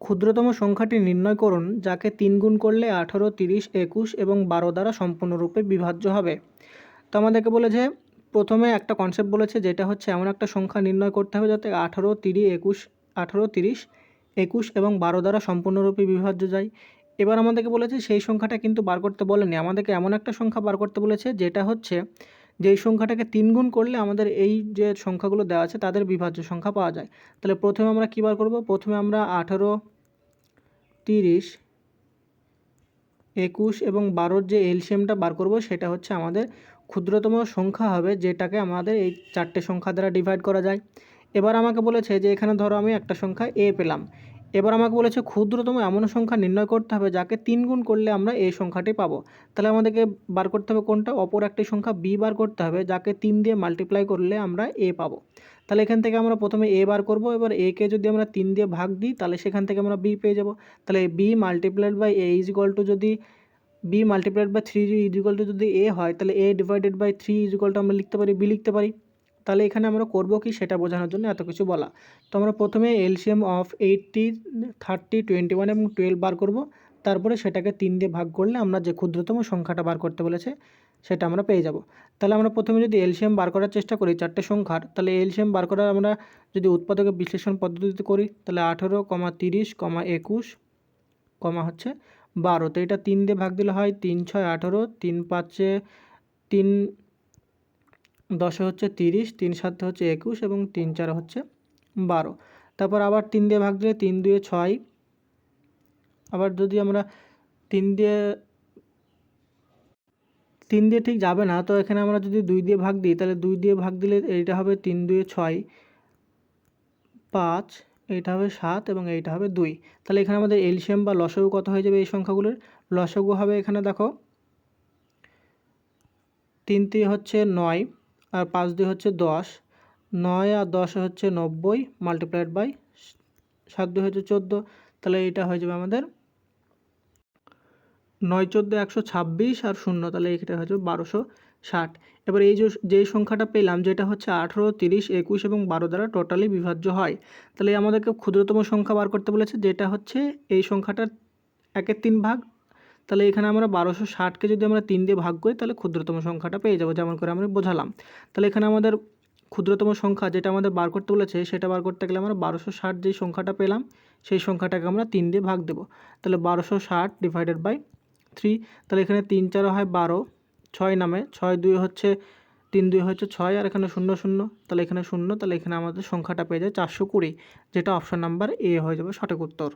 ক্ষুদ্রতম সংখ্যাটি নির্ণয় করুন, যাকে তিন গুণ করলে আঠারো, তিরিশ, একুশ এবং বারো দ্বারা সম্পূর্ণরূপে বিভাজ্য হবে। তো আমাদেরকে বলেছে, প্রথমে একটা কনসেপ্ট বলেছে যেটা হচ্ছে এমন একটা সংখ্যা নির্ণয় করতে হবে যাতে আঠারো, তিরিশ, একুশ, আঠারো, তিরিশ, একুশ এবং বারো দ্বারা সম্পূর্ণরূপে বিভাজ্য যায়। এবার আমাদেরকে বলেছে সেই সংখ্যাটা কিন্তু বার করতে বলেনি। আমাদেরকে এমন একটা সংখ্যা বার করতে বলেছে যেটা হচ্ছে যেই সংখ্যাটাকে তিন গুণ করলে আমাদের এই যে সংখ্যাগুলো দেওয়া আছে, তাদের বিভাজ্য সংখ্যা পাওয়া যায়। তাহলে প্রথমে আমরা কী বার করব? প্রথমে আমরা আঠারো, তিরিশ, একুশ এবং বারোর যে এলসিএমটা বার করব, সেটা হচ্ছে আমাদের ক্ষুদ্রতম সংখ্যা হবে, যেটাকে আমাদের এই চারটে সংখ্যা দ্বারা ডিভাইড করা যায়। এবার আমাকে বলেছে যে এখানে ধরো আমি একটা সংখ্যা এ পেলাম। এবার আমাকে বলেছে, ক্ষুদ্রতম এমন সংখ্যা নির্ণয় করতে হবে যাকে তিন গুণ করলে আমরা এই সংখ্যাটি পাবো। তাহলে আমাদেরকে বার করতে হবে কোনটা? অপর একটি সংখ্যা বি বার করতে হবে, যাকে তিন দিয়ে মাল্টিপ্লাই করলে আমরা এ পাবো। তাহলে এখান থেকে আমরা প্রথমে এ বার করব, এবার একে যদি আমরা তিন দিয়ে ভাগ দিই, তাহলে সেখান থেকে আমরা বি পেয়ে যাব। তাহলে B multiplied by A is equal to যদি B multiplied by three is equal to যদি এ হয়, তাহলে A divided by three is equal to আমরা লিখতে পারি বি লিখতে পারি। তাহলে এখানে আমরা করব কি সেটা বোঝানোর জন্য এত কিছু বলা। তো আমরা প্রথমে LCM of eighty thirty twenty one এবং টুয়েলভ বার করব। তারপরে সেটাকে তিন দিয়ে ভাগ করলে আমরা যে ক্ষুদ্রতম সংখ্যাটা বার করতে বলেছে, সেটা আমরা পেয়ে যাব। তাহলে আমরা প্রথমে যদি এলসিএম বার করার চেষ্টা করি চারটে সংখ্যার, তাহলে এলসিএম বার করার আমরা যদি উৎপাদকের বিশ্লেষণ পদ্ধতিতে করি, তাহলে আঠেরো, কমা তিরিশ, কমা একুশ, কমা হচ্ছে বারো। তো এটা তিন দিয়ে ভাগ দিলে হয় তিন, ছয়, আঠেরো, তিন, পাঁচে, তিন দশে হচ্ছে তিরিশ, তিন সাতে হচ্ছে একুশ এবং তিন চার হচ্ছে বারো। তারপর আবার তিন দিয়ে ভাগ দিলে তিন দুয়ে ছয়। আবার যদি আমরা তিন দিয়ে তিন দিয়ে ঠিক যাবে না, তো এখানে আমরা যদি দুই দিয়ে ভাগ দিই, তাহলে দুই দিয়ে ভাগ দিলে এইটা হবে তিন দুয়ে ছয়। পাঁচ, এইটা হবে সাত এবং এইটা হবে দুই। তাহলে এখানে আমাদের এলসিয়াম বা লসগু কত হয়ে যাবে এই সংখ্যাগুলোর? লসগু হবে এখানে দেখো, তিন তিন হচ্ছে নয়। আর পাঁচ দুই হচ্ছে দশ। নয় আর দশ হচ্ছে নব্বই মাল্টিপ্লাইড বাই সাত দুই হচ্ছে চোদ্দ। তাহলে এইটা হয়ে যাবে আমাদের নয় চোদ্দ একশো ছাব্বিশ আর শূন্য, তাহলে এইটা হয়ে যাবে বারোশো ষাট। এবার এই যে যেই সংখ্যাটা পেলাম, যেটা হচ্ছে আঠেরো, তিরিশ, একুশ এবং বারো দ্বারা টোটালি বিভাজ্য হয়, তাহলে আমাদেরকে ক্ষুদ্রতম সংখ্যা বার করতে বলেছে, যেটা হচ্ছে এই সংখ্যাটার একের তিন ভাগ তাহলে এখানে আমরা বারোশো ষাটকে যদি আমরা তিন দিয়ে ভাগ করি, তাহলে ক্ষুদ্রতম সংখ্যাটা পেয়ে যাব, যেমন করে আমরা বোঝালাম। তাহলে এখানে আমাদের ক্ষুদ্রতম সংখ্যা যেটা আমাদের বার করতে বলেছে, সেটা বার করতে গেলে আমরা বারোশো ষাট যেই সংখ্যাটা পেলাম, সেই সংখ্যাটাকে আমরা তিন দিয়ে ভাগ দেবো। তাহলে বারোশো ষাট ডিভাইডেড বাই থ্রি তাহলে এখানে তিন চারো হয় বারো, ছয় নামে, ছয় দুই হচ্ছে, তিন দুই হচ্ছে ছয়, আর এখানে শূন্য শূন্য, তাহলে এখানে শূন্য, তাহলে এখানে আমাদের সংখ্যাটা পেয়ে যায় চারশো কুড়ি, যেটা অপশান নাম্বার এ হয়ে যাবে সঠিক উত্তর।